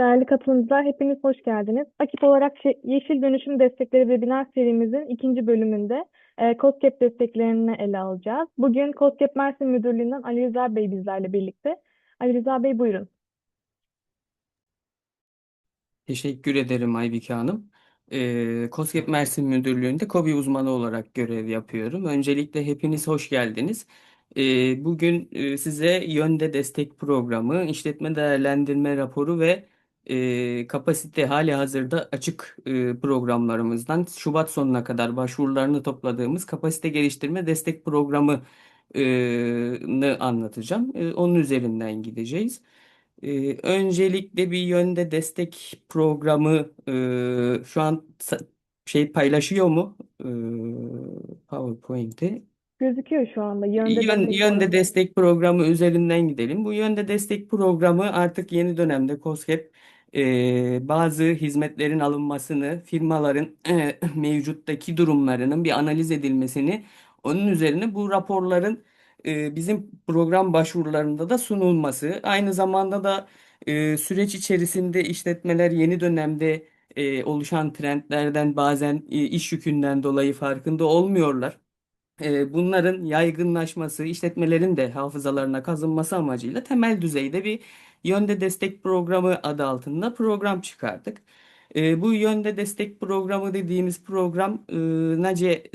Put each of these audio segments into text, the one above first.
Değerli katılımcılar, hepiniz hoş geldiniz. Akip olarak Şe- Yeşil Dönüşüm Destekleri webinar serimizin ikinci bölümünde e, COSGAP desteklerini ele alacağız. Bugün COSGAP Mersin Müdürlüğü'nden Ali Rıza Bey bizlerle birlikte. Ali Rıza Bey buyurun. Teşekkür ederim Aybike Hanım. Ee, KOSGEB Mersin Müdürlüğü'nde KOBİ uzmanı olarak görev yapıyorum. Öncelikle hepiniz hoş geldiniz. Ee, bugün e, size Yönde Destek Programı, işletme değerlendirme raporu ve e, kapasite hali hazırda açık e, programlarımızdan Şubat sonuna kadar başvurularını topladığımız kapasite geliştirme destek programı e, anlatacağım. E, onun üzerinden gideceğiz. Ee, öncelikle bir yönde destek programı e, şu an şey paylaşıyor mu? Ee, PowerPoint'i. Gözüküyor şu anda yönde Yön, destek yönde programı. destek programı üzerinden gidelim. Bu yönde destek programı artık yeni dönemde KOSGEB e, bazı hizmetlerin alınmasını, firmaların e, mevcuttaki durumlarının bir analiz edilmesini, onun üzerine bu raporların e, bizim program başvurularında da sunulması, aynı zamanda da e, süreç içerisinde işletmeler yeni dönemde e, oluşan trendlerden bazen e, iş yükünden dolayı farkında olmuyorlar e, bunların yaygınlaşması, işletmelerin de hafızalarına kazınması amacıyla temel düzeyde bir yönde destek programı adı altında program çıkardık. E, bu yönde destek programı dediğimiz program e, NACE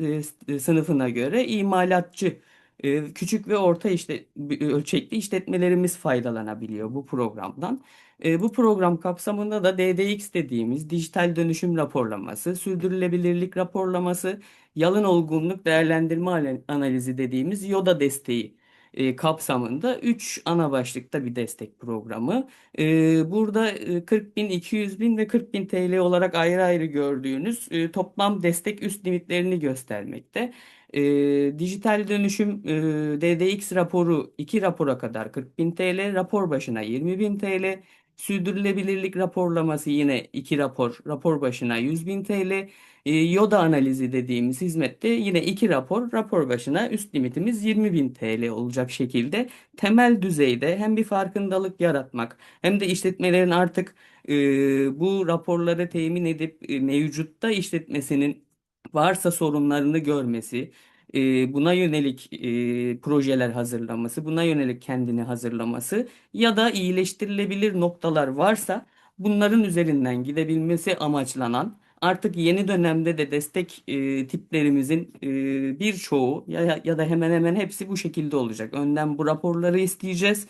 e, sınıfına göre imalatçı e, küçük ve orta işte ölçekli işletmelerimiz faydalanabiliyor bu programdan. E, bu program kapsamında da DDX dediğimiz dijital dönüşüm raporlaması, sürdürülebilirlik raporlaması yalın olgunluk değerlendirme analizi dediğimiz YODA desteği e, kapsamında 3 ana başlıkta bir destek programı. E, burada e, 40 bin, 200 bin ve 40 bin TL olarak ayrı ayrı gördüğünüz e, toplam destek üst limitlerini göstermekte. E, dijital dönüşüm e, DDX raporu 2 rapora kadar 40 bin TL, rapor başına 20 bin TL. Sürdürülebilirlik raporlaması yine 2 rapor, rapor başına 100 bin TL. E, Yoda analizi dediğimiz hizmette yine iki rapor, rapor başına üst limitimiz 20 bin TL olacak şekilde temel düzeyde hem bir farkındalık yaratmak hem de işletmelerin artık e, bu raporları temin edip e, mevcutta işletmesinin varsa sorunlarını görmesi, e, buna yönelik e, projeler hazırlaması, buna yönelik kendini hazırlaması ya da iyileştirilebilir noktalar varsa bunların üzerinden gidebilmesi amaçlanan Artık yeni dönemde de destek e, tiplerimizin e, birçoğu ya, ya da hemen hemen hepsi bu şekilde olacak. Önden bu raporları isteyeceğiz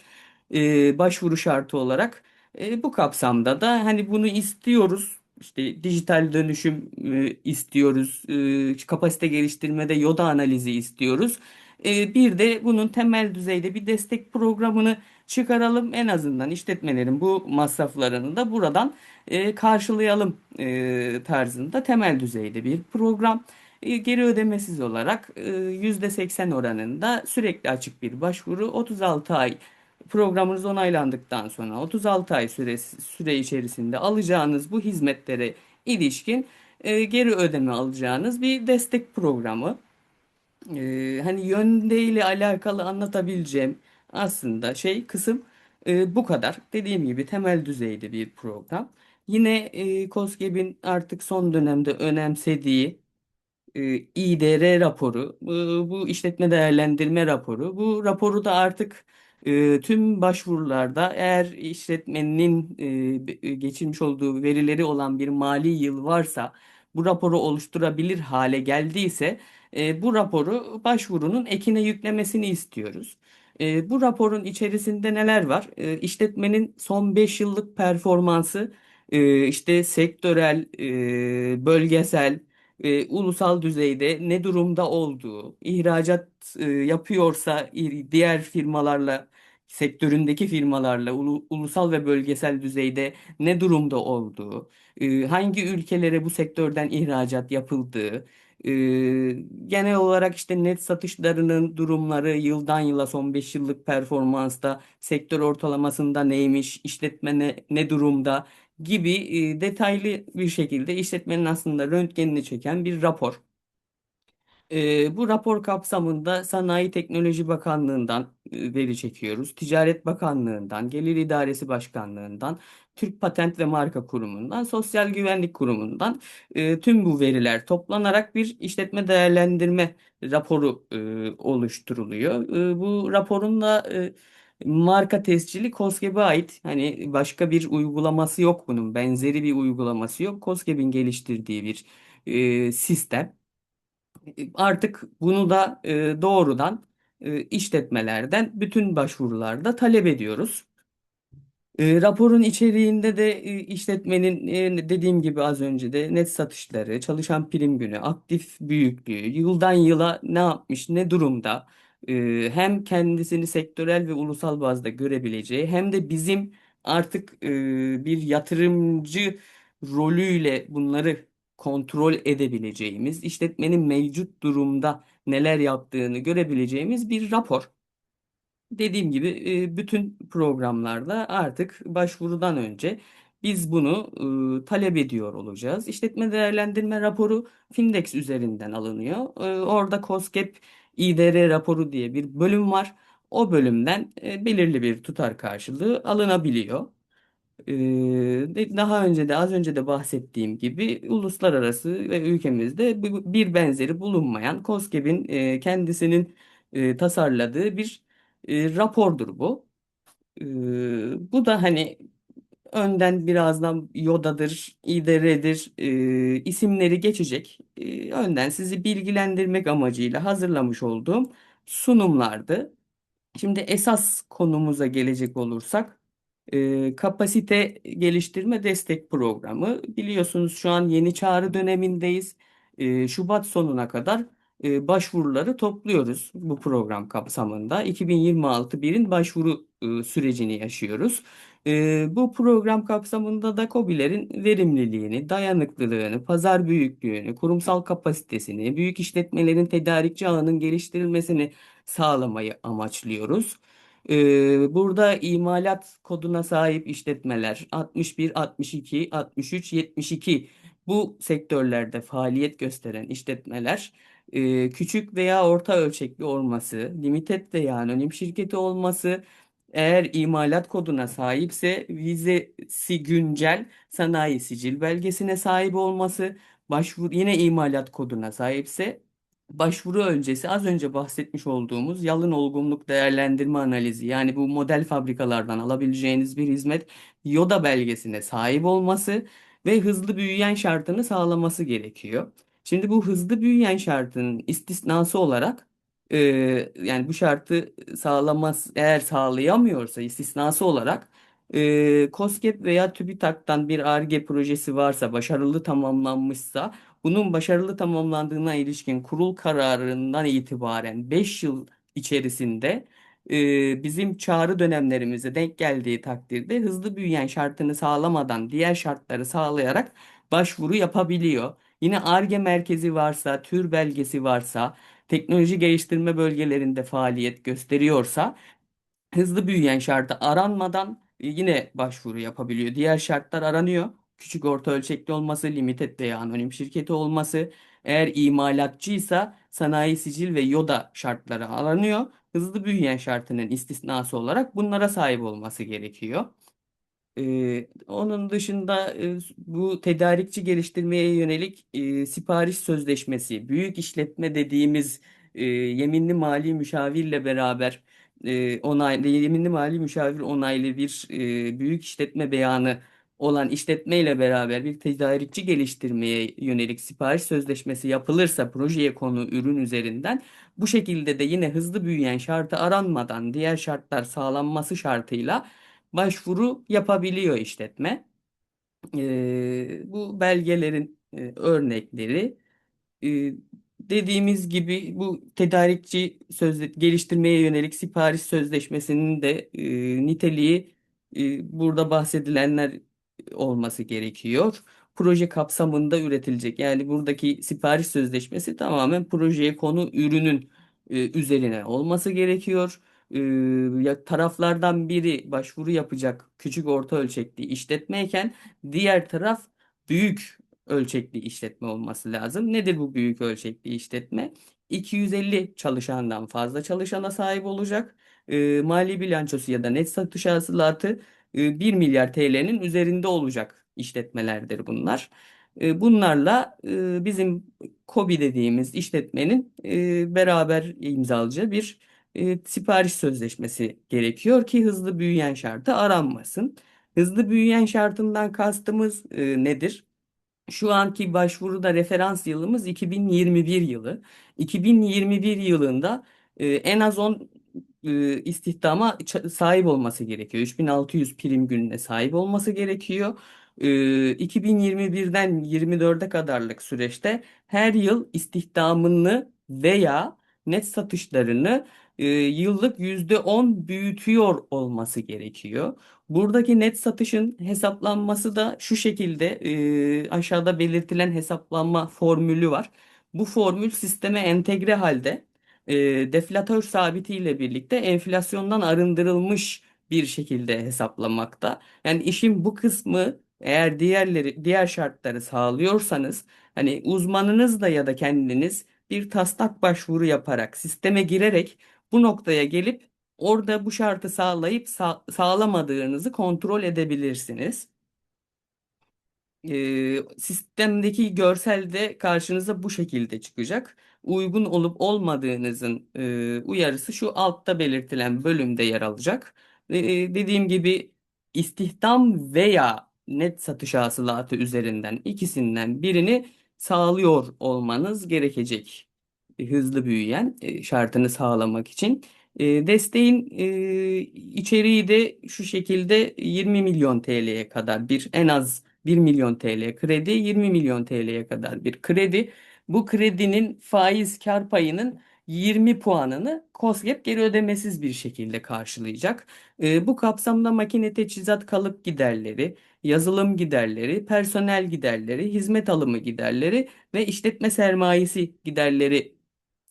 başvuru şartı olarak. Bu kapsamda da hani bunu istiyoruz. İşte dijital dönüşüm e, istiyoruz. E, kapasite geliştirmede YODA analizi istiyoruz. E, bir de bunun temel düzeyde bir destek programını çıkaralım. En azından işletmelerin bu masraflarını da buradan karşılayalım tarzında temel düzeyde bir program. Geri ödemesiz olarak e, %80 oranında sürekli açık bir başvuru 36 ay programınız onaylandıktan sonra 36 ay süresi, süre içerisinde alacağınız bu hizmetlere ilişkin e, geri ödeme alacağınız bir destek programı. E, hani yönde ile alakalı anlatabileceğim aslında şey kısım e, bu kadar. Dediğim gibi temel düzeyde bir program. Yine e, KOSGEB'in artık son dönemde önemsediği e, İDR raporu, bu, bu işletme değerlendirme raporu. Bu raporu da artık e, tüm başvurularda eğer işletmenin e, geçirmiş olduğu verileri olan bir mali yıl varsa bu raporu oluşturabilir hale geldiyse e, bu raporu başvurunun ekine yüklemesini istiyoruz. E, bu raporun içerisinde neler var? E, işletmenin son 5 yıllık performansı, e, işte sektörel, e, bölgesel, e, ulusal düzeyde ne durumda olduğu, ihracat e, yapıyorsa diğer firmalarla, sektöründeki firmalarla ulu- ulusal ve bölgesel düzeyde ne durumda olduğu, hangi ülkelere bu sektörden ihracat yapıldığı, genel olarak işte net satışlarının durumları yıldan yıla son 5 yıllık performansta sektör ortalamasında neymiş, işletme ne, ne durumda gibi detaylı bir şekilde işletmenin aslında röntgenini çeken bir rapor. Ee, bu rapor kapsamında Sanayi Teknoloji Bakanlığı'ndan veri çekiyoruz. Ticaret Bakanlığı'ndan, Gelir İdaresi Başkanlığı'ndan, Türk Patent ve Marka Kurumu'ndan, Sosyal Güvenlik Kurumu'ndan e, tüm bu veriler toplanarak bir işletme değerlendirme raporu e, oluşturuluyor. E, bu raporun da e, marka tescili KOSGEB'e ait. Hani başka bir uygulaması yok bunun. Benzeri bir uygulaması yok. KOSGEB'in geliştirdiği bir e, sistem. Artık bunu da e, doğrudan e, işletmelerden bütün başvurularda talep ediyoruz. E, raporun içeriğinde de e, işletmenin e, dediğim gibi az önce de net satışları, çalışan prim günü, aktif büyüklüğü, yıldan yıla ne yapmış, ne durumda, e, hem kendisini sektörel ve ulusal bazda görebileceği hem de bizim artık e, bir yatırımcı rolüyle bunları kontrol edebileceğimiz, işletmenin mevcut durumda neler yaptığını görebileceğimiz bir rapor. Dediğim gibi e, bütün programlarda artık başvurudan önce biz bunu e, talep ediyor olacağız. İşletme değerlendirme raporu Findex üzerinden alınıyor. E, Orada KOSGEB İDR raporu diye bir bölüm var. O bölümden belirli bir tutar karşılığı alınabiliyor. E, de- Daha önce de az önce de bahsettiğim gibi uluslararası ve ülkemizde bir benzeri bulunmayan KOSGEB'in e, kendisinin e, tasarladığı bir e, rapordur bu. E, bu da hani önden birazdan YODA'dır, İDR'dir isimleri geçecek. Önden sizi bilgilendirmek amacıyla hazırlamış olduğum sunumlardı. Şimdi esas konumuza gelecek olursak e, kapasite geliştirme destek programı. Biliyorsunuz şu an yeni çağrı dönemindeyiz. E, Şubat sonuna kadar e, başvuruları topluyoruz bu program kapsamında. 2026 birin başvuru e, sürecini yaşıyoruz. E, bu program kapsamında da KOBİ'lerin verimliliğini, dayanıklılığını, pazar büyüklüğünü, kurumsal kapasitesini, büyük işletmelerin tedarikçi ağının geliştirilmesini sağlamayı amaçlıyoruz. Ee, burada imalat koduna sahip işletmeler 61, 62, 63, 72 bu sektörlerde faaliyet gösteren işletmeler e, küçük veya orta ölçekli olması, limited veya anonim şirketi olması, eğer imalat koduna sahipse vizesi güncel sanayi sicil belgesine sahip olması, başvuru yine imalat koduna sahipse başvuru öncesi az önce bahsetmiş olduğumuz yalın olgunluk değerlendirme analizi yani bu model fabrikalardan alabileceğiniz bir hizmet YODA belgesine sahip olması ve hızlı büyüyen şartını sağlaması gerekiyor. Şimdi bu hızlı büyüyen şartının istisnası olarak e, yani bu şartı sağlamaz eğer sağlayamıyorsa istisnası olarak e, KOSGEB veya TÜBİTAK'tan bir Ar-Ge projesi varsa başarılı tamamlanmışsa bunun başarılı tamamlandığına ilişkin kurul kararından itibaren 5 yıl içerisinde e, bizim çağrı dönemlerimize denk geldiği takdirde hızlı büyüyen şartını sağlamadan diğer şartları sağlayarak başvuru yapabiliyor. Yine Ar-Ge merkezi varsa, tür belgesi varsa, teknoloji geliştirme bölgelerinde faaliyet gösteriyorsa hızlı büyüyen şartı aranmadan e, yine başvuru yapabiliyor. Diğer şartlar aranıyor. Küçük orta ölçekli olması, limited veya anonim şirketi olması, eğer imalatçıysa sanayi sicil ve YODA şartları aranıyor. Hızlı büyüyen şartının istisnası olarak bunlara sahip olması gerekiyor. Ee, onun dışında e, bu tedarikçi geliştirmeye yönelik e, sipariş sözleşmesi, büyük işletme dediğimiz e, yeminli mali müşavirle beraber e, onaylı, yeminli mali müşavir onaylı bir e, büyük işletme beyanı olan işletmeyle beraber bir tedarikçi geliştirmeye yönelik sipariş sözleşmesi yapılırsa projeye konu ürün üzerinden bu şekilde de yine hızlı büyüyen şartı aranmadan diğer şartlar sağlanması şartıyla başvuru yapabiliyor işletme. Ee, bu belgelerin e, örnekleri e, dediğimiz gibi bu tedarikçi sözle geliştirmeye yönelik sipariş sözleşmesinin de e, niteliği e, burada bahsedilenler olması gerekiyor. Proje kapsamında üretilecek. Yani buradaki sipariş sözleşmesi tamamen projeye konu ürünün e, üzerine olması gerekiyor. E, taraflardan biri başvuru yapacak küçük orta ölçekli işletmeyken diğer taraf büyük ölçekli işletme olması lazım. Nedir bu büyük ölçekli işletme? 250 çalışandan fazla çalışana sahip olacak. E, mali bilançosu ya da net satış hasılatı e, 1 milyar TL'nin üzerinde olacak işletmelerdir bunlar. E, bunlarla e, bizim KOBİ dediğimiz işletmenin e, beraber imzalayacağı bir e, sipariş sözleşmesi gerekiyor ki hızlı büyüyen şartı aranmasın. Hızlı büyüyen şartından kastımız e, nedir? Şu anki başvuruda referans yılımız 2021 yılı. 2021 yılında e, en az 10 e, istihdama sahip olması gerekiyor. 3600 prim gününe sahip olması gerekiyor. E, 2021'den 24'e kadarlık süreçte her yıl istihdamını veya net satışlarını e, yıllık %10 büyütüyor olması gerekiyor. Buradaki net satışın hesaplanması da şu şekilde e, aşağıda belirtilen hesaplanma formülü var. Bu formül sisteme entegre halde deflatör sabiti ile birlikte enflasyondan arındırılmış bir şekilde hesaplamakta. Yani işin bu kısmı eğer diğerleri diğer şartları sağlıyorsanız hani uzmanınız da ya da kendiniz bir taslak başvuru yaparak sisteme girerek bu noktaya gelip Orada bu şartı sağlayıp sağ- sağlamadığınızı kontrol edebilirsiniz. Ee, sistemdeki görsel de karşınıza bu şekilde çıkacak. Uygun olup olmadığınızın e, uyarısı şu altta belirtilen bölümde yer alacak. Ee, dediğim gibi istihdam veya net satış hasılatı üzerinden ikisinden birini sağlıyor olmanız gerekecek. Hızlı büyüyen e, şartını sağlamak için. E, desteğin e, içeriği de şu şekilde 20 milyon TL'ye kadar bir en az 1 milyon TL kredi, 20 milyon TL'ye kadar bir kredi. Bu kredinin faiz kar payının 20 puanını KOSGEB geri ödemesiz bir şekilde karşılayacak. E, bu kapsamda makine teçhizat kalıp giderleri, yazılım giderleri, personel giderleri, hizmet alımı giderleri ve işletme sermayesi giderleri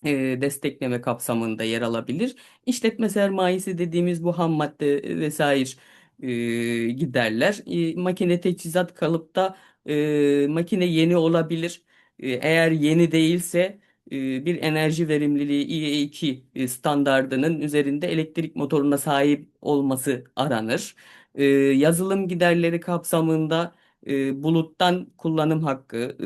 e, destekleme kapsamında yer alabilir. İşletme sermayesi dediğimiz bu ham madde vesaire e, giderler. E, makine teçhizat kalıpta e, makine yeni olabilir. E, eğer yeni değilse e, bir enerji verimliliği IE2 e, standardının üzerinde elektrik motoruna sahip olması aranır. E, yazılım giderleri kapsamında e, buluttan kullanım hakkı,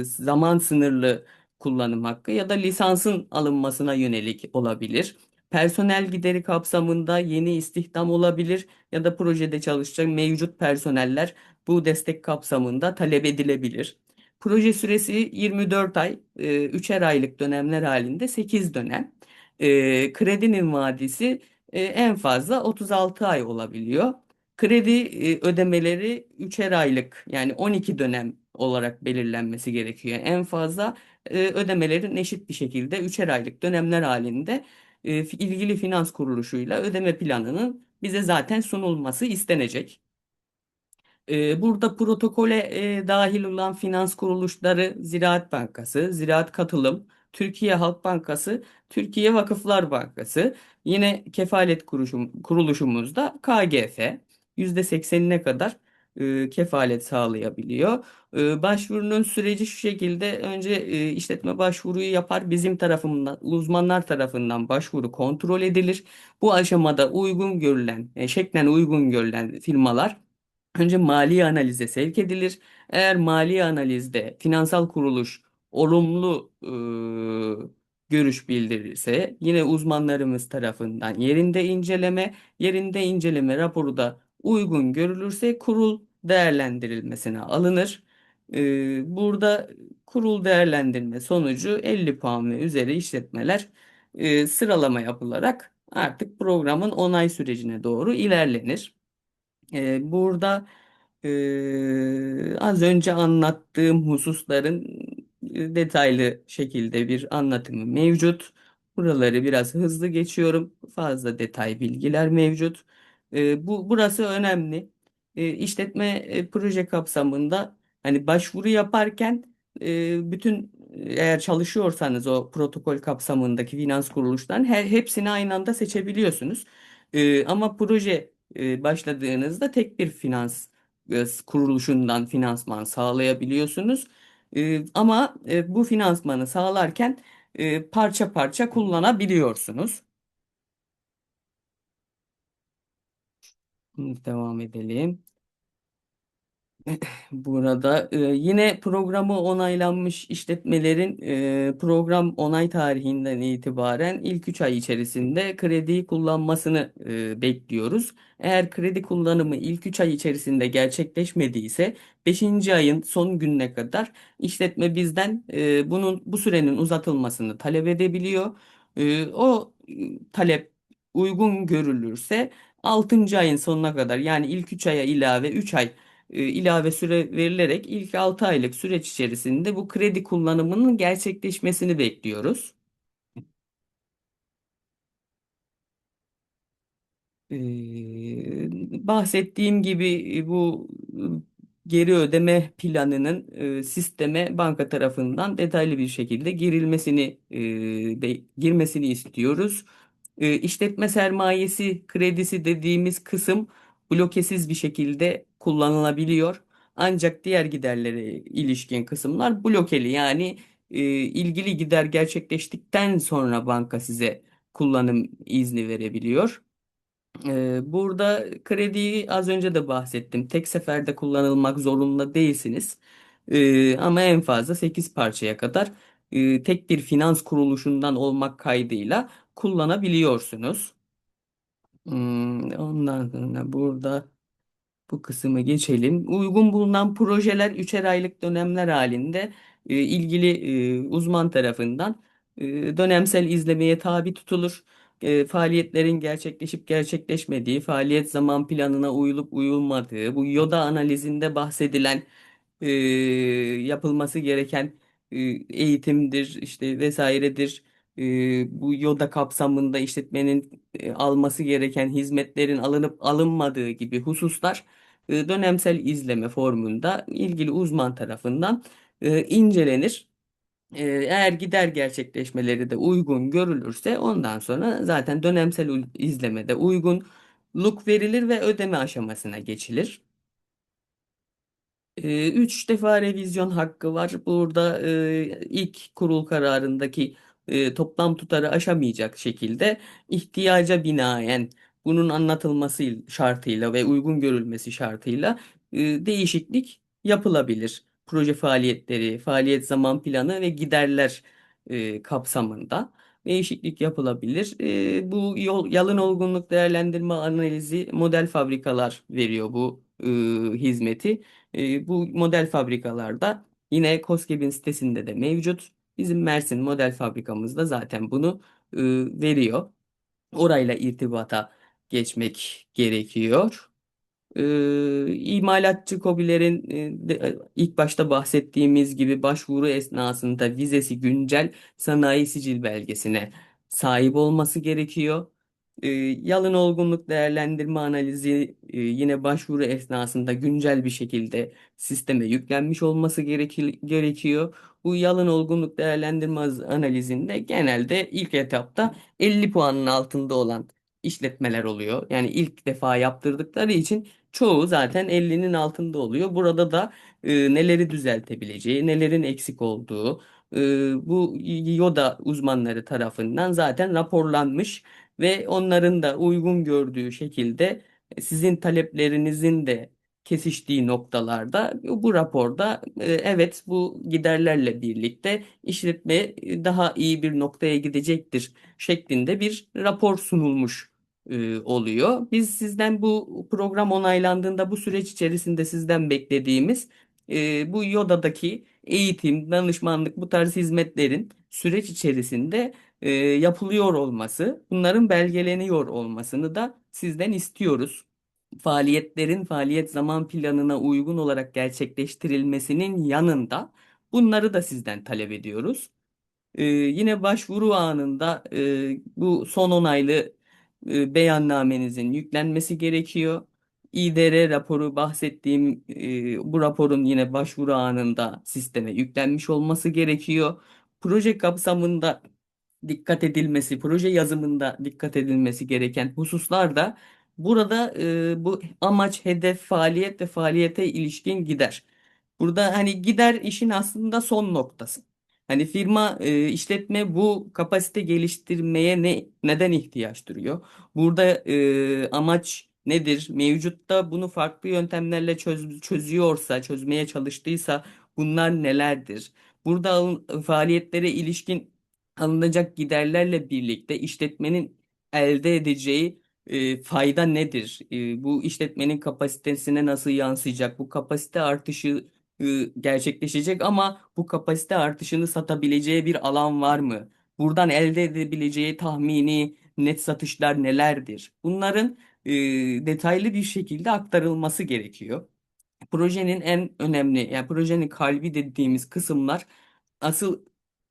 e, zaman sınırlı kullanım hakkı ya da lisansın alınmasına yönelik olabilir. Personel gideri kapsamında yeni istihdam olabilir ya da projede çalışacak mevcut personeller bu destek kapsamında talep edilebilir. Proje süresi 24 ay, e, üçer aylık dönemler halinde 8 dönem. E, kredinin vadesi e, en fazla 36 ay olabiliyor. Kredi e, ödemeleri üçer aylık yani 12 dönem olarak belirlenmesi gerekiyor. En fazla ödemelerin eşit bir şekilde üçer aylık dönemler halinde ilgili finans kuruluşuyla ödeme planının bize zaten sunulması istenecek. E, burada protokole e, dahil olan finans kuruluşları Ziraat Bankası, Ziraat Katılım, Türkiye Halk Bankası, Türkiye Vakıflar Bankası, yine kefalet kuruluşum, kuruluşumuzda KGF %80'ine kadar e, kefalet sağlayabiliyor. E, başvurunun süreci şu şekilde önce e, işletme başvuruyu yapar bizim tarafından uzmanlar tarafından başvuru kontrol edilir. Bu aşamada uygun görülen e, şeklen uygun görülen firmalar önce mali analize sevk edilir. Eğer mali analizde finansal kuruluş olumlu e, görüş bildirirse yine uzmanlarımız tarafından yerinde inceleme, yerinde inceleme raporu da uygun görülürse kurul değerlendirilmesine alınır. Ee, burada kurul değerlendirme sonucu 50 puan ve üzeri işletmeler e, sıralama yapılarak artık programın onay sürecine doğru ilerlenir. Burada e, az önce anlattığım hususların detaylı şekilde bir anlatımı mevcut. Buraları biraz hızlı geçiyorum. Fazla detay bilgiler mevcut. E, bu burası önemli. E, işletme e, proje kapsamında hani başvuru yaparken e, bütün eğer çalışıyorsanız o protokol kapsamındaki finans kuruluşların her, hepsini aynı anda seçebiliyorsunuz. E, ama proje e, başladığınızda tek bir finans e, kuruluşundan finansman sağlayabiliyorsunuz. E, ama bu finansmanı sağlarken parça parça kullanabiliyorsunuz. Devam edelim. Burada e, yine programı onaylanmış işletmelerin e, program onay tarihinden itibaren ilk 3 ay içerisinde krediyi kullanmasını e, bekliyoruz. Eğer kredi kullanımı ilk 3 ay içerisinde gerçekleşmediyse beşinci ayın son gününe kadar işletme bizden e, bunun bu sürenin uzatılmasını talep edebiliyor. E, o talep uygun görülürse altıncı ayın sonuna kadar yani ilk 3 aya ilave 3 ay ilave süre verilerek ilk 6 aylık süreç içerisinde bu kredi kullanımının gerçekleşmesini bekliyoruz. Ee, bahsettiğim gibi e, bu e, geri ödeme planının e, sisteme banka tarafından detaylı bir şekilde girilmesini e, girmesini istiyoruz. E, işletme sermayesi kredisi dediğimiz kısım blokesiz bir şekilde kullanılabiliyor. Ancak diğer giderlere ilişkin kısımlar blokeli yani e, ilgili gider gerçekleştikten sonra banka size kullanım izni verebiliyor. Ee, burada krediyi az önce de bahsettim. Tek seferde kullanılmak zorunda değilsiniz. Ee, ama en fazla 8 parçaya kadar e, tek bir finans kuruluşundan olmak kaydıyla kullanabiliyorsunuz. Hmm, ondan sonra burada bu kısmı geçelim. Uygun bulunan projeler üçer aylık dönemler halinde e, ilgili e, uzman tarafından e, dönemsel izlemeye tabi tutulur. E, faaliyetlerin gerçekleşip gerçekleşmediği, faaliyet zaman planına uyulup uyulmadığı, bu YODA analizinde bahsedilen e, yapılması gereken e, eğitimdir, işte vesairedir. E, bu YODA kapsamında işletmenin e, alması gereken hizmetlerin alınıp alınmadığı gibi hususlar e, dönemsel izleme formunda ilgili uzman tarafından e, incelenir. E, Eğer gider gerçekleşmeleri de uygun görülürse ondan sonra zaten dönemsel izlemede uygunluk verilir ve ödeme aşamasına geçilir. E, Üç defa revizyon hakkı var. Burada ilk kurul kararındaki toplam tutarı aşamayacak şekilde ihtiyaca binaen bunun anlatılması şartıyla ve uygun görülmesi şartıyla e, değişiklik yapılabilir. Proje faaliyetleri, faaliyet zaman planı ve giderler e, kapsamında değişiklik yapılabilir. E, bu yol, yalın olgunluk değerlendirme analizi model fabrikalar veriyor bu e, hizmeti. E, bu model fabrikalarda yine KOSGEB'in sitesinde de mevcut. Bizim Mersin model fabrikamızda zaten bunu e, veriyor. Orayla irtibata geçmek gerekiyor. Ee, imalatçı KOBİ'lerin e, de- e, ilk başta bahsettiğimiz gibi başvuru esnasında vizesi güncel sanayi sicil belgesine sahip olması gerekiyor. Ee, yalın olgunluk değerlendirme analizi e, yine başvuru esnasında güncel bir şekilde sisteme yüklenmiş olması gereki- gerekiyor. Bu yalın olgunluk değerlendirme analizinde genelde ilk etapta 50 puanın altında olan işletmeler oluyor. Yani ilk defa yaptırdıkları için Çoğu zaten 50'nin altında oluyor. Burada da e, neleri düzeltebileceği, nelerin eksik olduğu e, bu YODA uzmanları tarafından zaten raporlanmış ve onların da uygun gördüğü şekilde e, sizin taleplerinizin de kesiştiği noktalarda bu raporda e, evet bu giderlerle birlikte işletme e, daha iyi bir noktaya gidecektir şeklinde bir rapor sunulmuş e, oluyor. Biz sizden bu program onaylandığında bu süreç içerisinde sizden beklediğimiz e, bu YODA'daki eğitim, danışmanlık bu tarz hizmetlerin süreç içerisinde e, yapılıyor olması, bunların belgeleniyor olmasını da sizden istiyoruz. Faaliyetlerin faaliyet zaman planına uygun olarak gerçekleştirilmesinin yanında bunları da sizden talep ediyoruz. Ee, yine başvuru anında e, bu son onaylı e, beyannamenizin yüklenmesi gerekiyor. İDR raporu bahsettiğim e, bu raporun yine başvuru anında sisteme yüklenmiş olması gerekiyor. Proje kapsamında dikkat edilmesi, proje yazımında dikkat edilmesi gereken hususlar da burada e, bu amaç, hedef, faaliyet ve faaliyete ilişkin gider. Burada hani gider işin aslında son noktası. Hani firma, e, işletme bu kapasite geliştirmeye ne neden ihtiyaç duyuyor? Burada e, amaç nedir? Mevcutta bunu farklı yöntemlerle çöz, çözüyorsa, çözmeye çalıştıysa bunlar nelerdir? Burada alın- faaliyetlere ilişkin alınacak giderlerle birlikte işletmenin elde edeceği e, fayda nedir? E, bu işletmenin kapasitesine nasıl yansıyacak? Bu kapasite artışı gerçekleşecek ama bu kapasite artışını satabileceği bir alan var mı? Buradan elde edebileceği tahmini net satışlar nelerdir? Bunların e, detaylı bir şekilde aktarılması gerekiyor. Projenin en önemli, yani projenin kalbi dediğimiz kısımlar asıl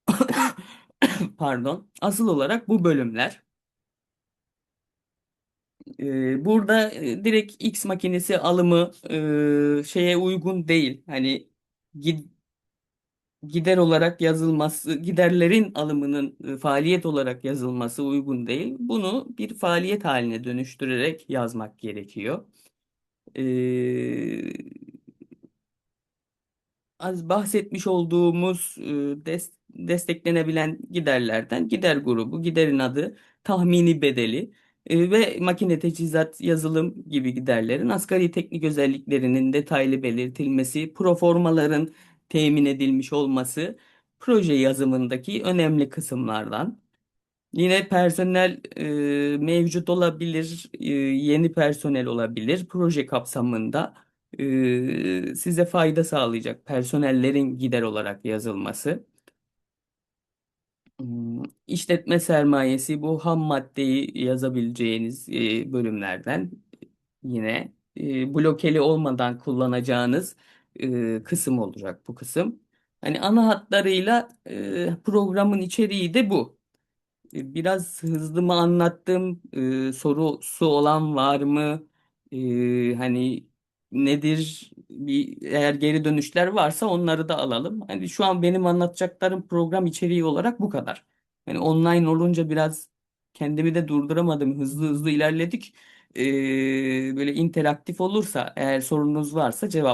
pardon, asıl olarak bu bölümler. Ee, burada e, direkt X makinesi alımı e, şeye uygun değil. Hani gid- gider olarak yazılması, giderlerin alımının e, faaliyet olarak yazılması uygun değil. Bunu bir faaliyet haline dönüştürerek yazmak gerekiyor. Ee, az bahsetmiş olduğumuz e, des- desteklenebilen giderlerden gider grubu, giderin adı, tahmini bedeli e, ve makine teçhizat, yazılım gibi giderlerin asgari teknik özelliklerinin detaylı belirtilmesi, proformaların temin edilmiş olması proje yazımındaki önemli kısımlardan. Yine personel e, mevcut olabilir, e, yeni personel olabilir. Proje kapsamında e, size fayda sağlayacak personellerin gider olarak yazılması. Hmm, İşletme sermayesi bu ham maddeyi yazabileceğiniz e, bölümlerden yine e, blokeli olmadan kullanacağınız e, kısım olacak bu kısım. Hani ana hatlarıyla e, programın içeriği de bu. E, Biraz hızlı mı anlattım? E, sorusu olan var mı? E, hani nedir? Bir, eğer geri dönüşler varsa onları da alalım. Hani şu an benim anlatacaklarım program içeriği olarak bu kadar. Yani online olunca biraz kendimi de durduramadım. Hızlı hızlı ilerledik. E, böyle interaktif olursa eğer sorunuz varsa cevap